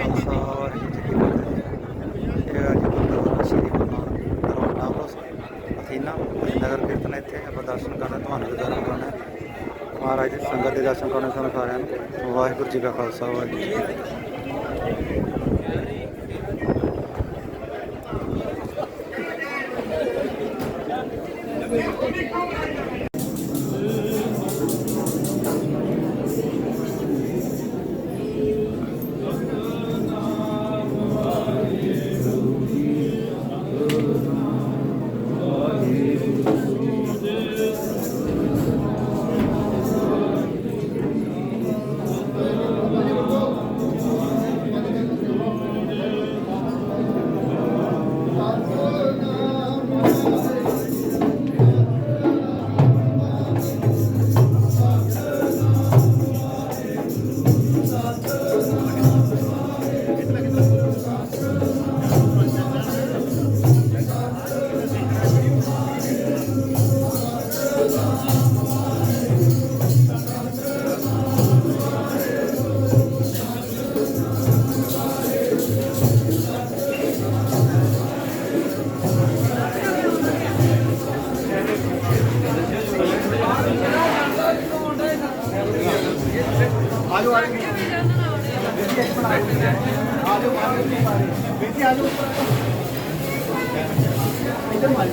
ਖਾਲਸਾ ਵਾਹਿਗੁਰੂ ਜੀ ਕੀ ਫਤਿਹ ਇਹ ਅੱਜ ਗੁਰਦੁਆਰਾ ਸ਼੍ਰੀ ਗੁਰੂ ਨਾਨਕ ਰੋਡ ਨਾਮਰੋਸ ਅਥੀਨਾ ਨਗਰ ਕੀਰਤਨ ਇੱਥੇ, ਆਪਾਂ ਦਰਸ਼ਨ ਕਰਨਾ, ਤੁਹਾਨੂੰ ਵੀ ਦਰਸ਼ਨ ਕਰਨਾ ਮਹਾਰਾਜ ਦੀ ਸੰਗਤ ਦੇ ਦਰਸ਼ਨ ਕਰਨੇ ਸਾਨੂੰ ਸਾਰਿਆਂ ਨੂੰ। ਵਾਹਿਗੁਰੂ ਜੀ ਕਾ ਖਾਲਸਾ, ਵਾਹਿਗੁਰੂ ਜੀ ਕੀ ਫਤਿਹ। ਇੱਧਰ ਮਾਰ।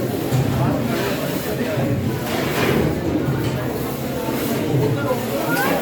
Спасибо.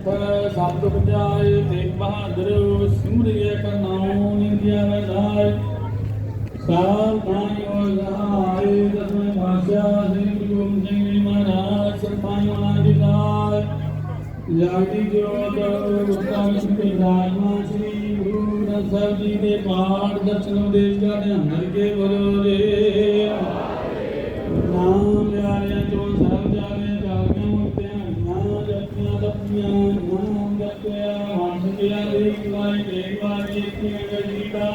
ਸਬਦ ਬਜਾਏ ਤੇਗ ਬਹਾਦਰ ਸਿਮਰਿਆ ਕਰਨਾਉ ਨਿੰਦਿਆ ਵਜਾਏ ਸਾਲ ਤਾਈ ਹੋ ਜਾਏ ਦਸਵੇਂ ਪਾਸ਼ਾ ਸ੍ਰੀ ਗੁਰੂ ਜੀ ਮਹਾਰਾਜ ਸਰਪਾਈ ਮਨਾ ਦਾ ਜਾਗਦੀ ਜੋਤ ਉਤਮ ਸੁਖੇ ਰਾਜਮਾ ਸ੍ਰੀ ਗੁਰੂ ਗ੍ਰੰਥ ਸਾਹਿਬ ਜੀ ਦੇ ਪਾਠ, ਦਰਸ਼ਨ ਉਦੇਸ਼ ਦਾ ਧਿਆਨ ਕਰਕੇ ਬੋਲੋ। ਗਜੀਤਾ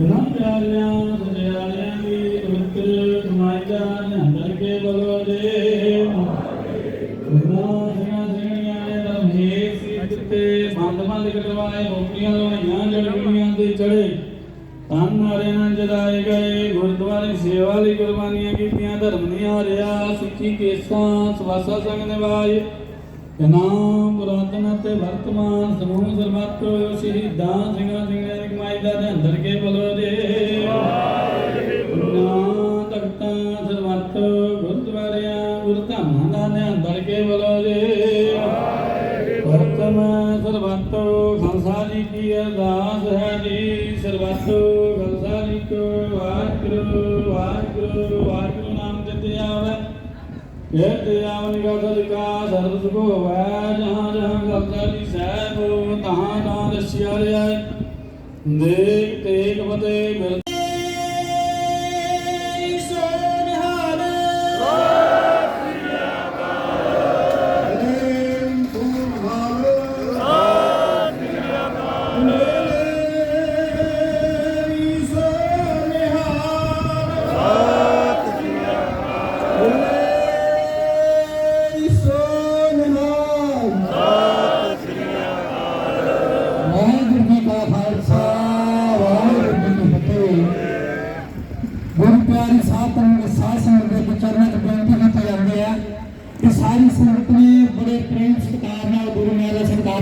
ਨਾ ਪਿਆਰਿਆਂ ਸਜਿਆਰਿਆਂ ਦੀ ਰੁੱਤ ਸਮਾਜਾ ਨਿਹੰਦਰ ਕੇ ਬਲੋ ਦੇ ਨਾ ਸਿੰਘਾਂ ਸਿੰਘੀਆਂ ਨੇ ਧਰਮੇ ਸੀ ਤੇ ਬੰਦ ਬੰਦ ਕਟਵਾਏ ਮੋਕੀਆਂ ਲੋਈਆਂ ਜੜੀਆਂ ਦੇ ਚੜੇ। ਤਨ ਮਾਰੇ ਨਾਲ ਜਦਾਏ ਗਏ, ਗੁਰਦੁਆਰੇ ਸੇਵਾ ਲਈ ਕੁਰਬਾਨੀਆਂ ਕੀਤੀਆਂ, ਧਰਮ ਨਹੀਂ ਹਾਰਿਆ ਸਿੱਖੀ ਕੇਸਾਂ, ਸਵਾਸਾ ਸੰਗ ਨਿਵਾਏ ਨਾਮ ਪੁਰਾਤਨ ਤੇ ਵਰਤਮਾਨ ਸਮੂਹ ਸਰਬੱਤ ਸ਼ਹੀਦਾਂ ਸਿੰਘਾਂ ਸਿੰਘਾਂ ਦੀ ਕਮਾਈ ਦਾ ਧਿਆਨ ਧਰ ਕੇ ਬੋਲੋ ਦੇ ਨਾਮ ਤਖਤਾਂ ਸਰਬੱਤ, ਗੁਰਦੁਆਰਿਆਂ ਗੁਰਧਾਮਾਂ ਦਾ ਧਿਆਨ ਧਰ ਕੇ ਬੋਲੋ ਦੇ ਵਰਤਮ ਸਰਬੱਤ ਖਾਲਸਾ ਜੀ ਕੀ ਅਰਦਾਸ ਹੈ ਜੀ ਸਰਬੱਤ? ਜੇ ਤੇਰਾ ਮਨ ਕਾ ਸਦਕਾ ਸਰਬ ਸੁਖੋ ਹੋਵੇ, ਜਹਾਂ ਜਹਾਂ ਗਲਤਾ ਦੀ ਸਹਿਬ ਤਹਾਂ ਤਾਂ ਰਸਿਆ ਰਿਆ ਦੇਖ ਤੇਗ ਬਤੇ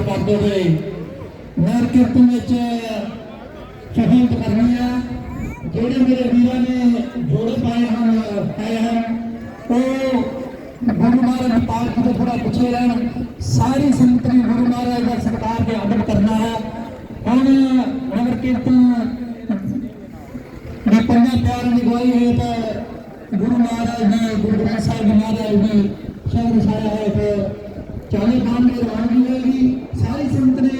ਕਰਦੇ ਹੋਏ ਨਗਰ ਕੀਰਤਨ ਵਿੱਚ ਸ਼ਹੀਦ ਕਰਨੀ ਆ। ਜਿਹੜੇ ਮੇਰੇ ਵੀਰਾਂ ਨੇ ਜੋੜੇ ਪਾਏ ਹਨ ਪਾਏ ਹਨ, ਉਹ ਗੁਰੂ ਮਹਾਰਾਜ ਪਾਰਕ ਤੋਂ ਥੋੜਾ ਪਿੱਛੇ ਰਹਿਣ। ਸਾਰੀ ਸੰਗਤ ਨੇ ਗੁਰੂ ਮਹਾਰਾਜ ਦਾ ਸਤਿਕਾਰ ਤੇ ਆਦਰ ਕਰਨਾ ਹੈ। ਹੁਣ ਨਗਰ ਕੀਰਤਨ ਦੇ ਪੰਜਾਂ ਪਿਆਰ ਦੀ ਗਵਾਹੀ ਹੈ ਤਾਂ ਗੁਰੂ ਮਹਾਰਾਜ ਨੇ, ਗੁਰੂ ਗ੍ਰੰਥ ਸਾਹਿਬ ਮਹਾਰਾਜ ਦੀ ਸ਼ਹਿਰ ਸਾਇਆ ਹੈ ਤੇ ਚਾਲੀ ਖਾਨ ਦੀ ਰਵਾਨਗੀ ਹੋਏਗੀ precisamente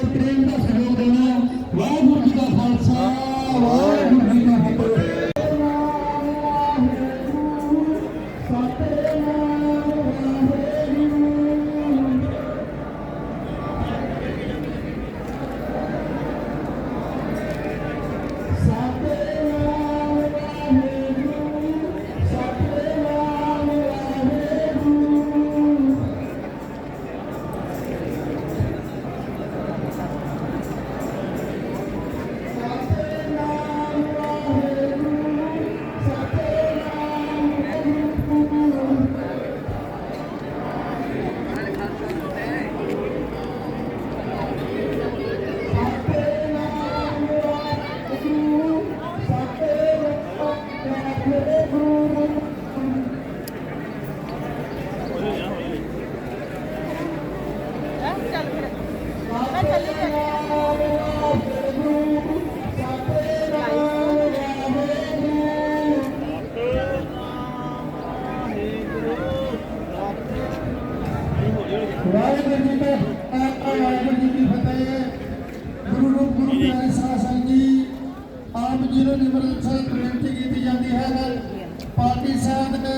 ਪਾਰਟੀ ਸਾਹਿਬ ਨੇ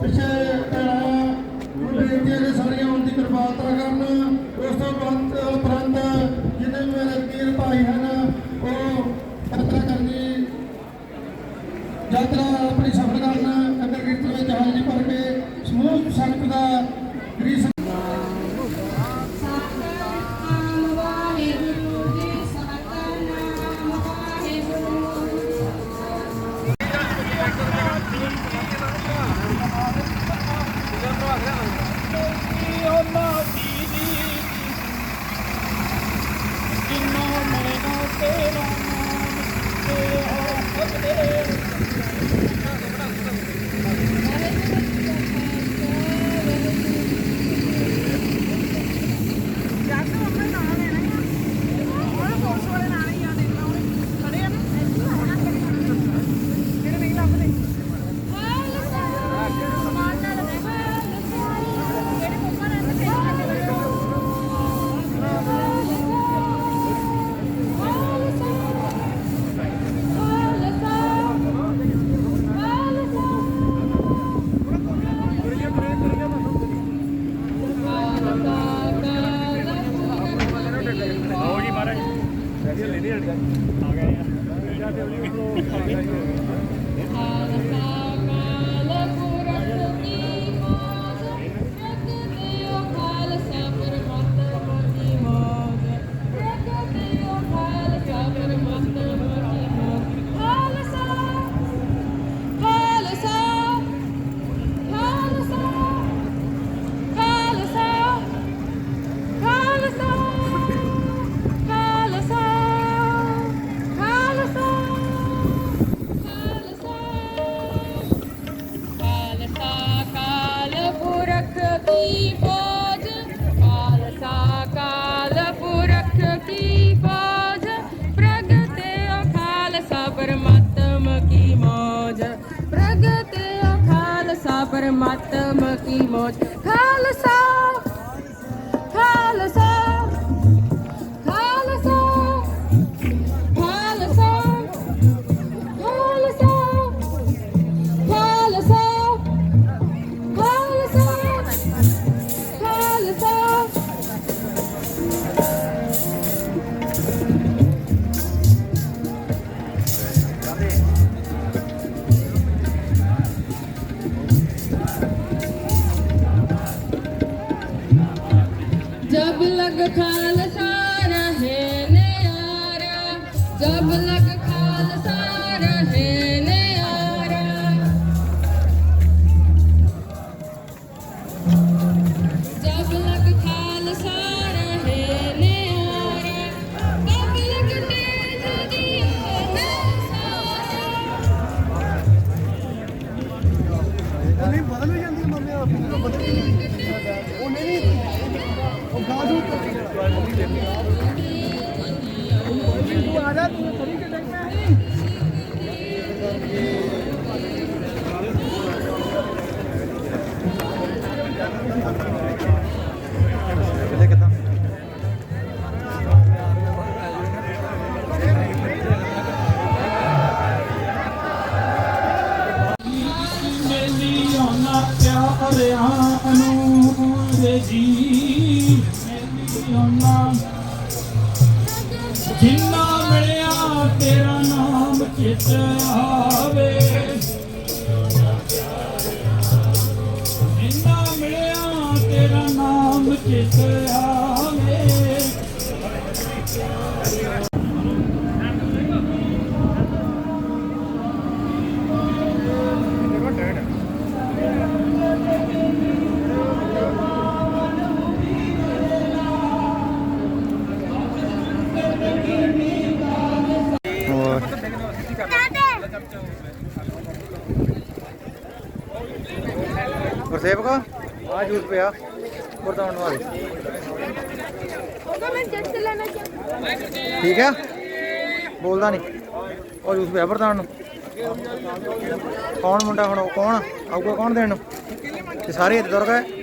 ਪਿਛੇ ਪੈਣਾ ਉਹ ਬੇਨਤੀਆਂ ਦੇ ਸਾਰੀਆਂ ਹੋਣ ਦੀ ਕਿਰਪਾਲਤਾ ਕਰਨ। ਉਸ ਤੋਂ ਬੰਦ ਉਪਰੰਤ ਜਿੰਨੇ ਵੀ ਮੇਰੇ ਵੀਰ ਭਾਈ ਹਨ, ਉਹ ਯਾਤਰਾ ਕਰਨੀ ਯਾਤਰਾ ਆਪਣੀ ਸਫਲ પરમાત્મા કી મોજ ખાલસા ખાલસા ਆ ਜਾ ਤੂੰ ਸਰੀ ਕੇ ਦੇਖ ਮੈਂ ਪਿਆਰਿਆਂ ਨੂੰ ਰੇ ਜੀ। ਮੇਲੀ ਆਉਣਾ ਗੁਰਸੇਵਕ? ਆ ਜੂਸ ਪਿਆ। ਵਰਤਾਉਣ ਵਾਲੇ ਉਹਦਾ ਠੀਕ ਆ? ਬੋਲਦਾ ਨਹੀਂ ਉਹ ਜੂਸ ਪਿਆ ਵਰਤਾਉਣ ਨੂੰ। ਕੌਣ ਮੁੰਡਾ ਹੁਣ ਕੌਣ? ਆਊਗਾ ਕੌਣ ਦੇਣ ਨੂੰ? ਤੇ ਸਾਰੇ ਇੱਥੇ ਤੁਰ ਗਏ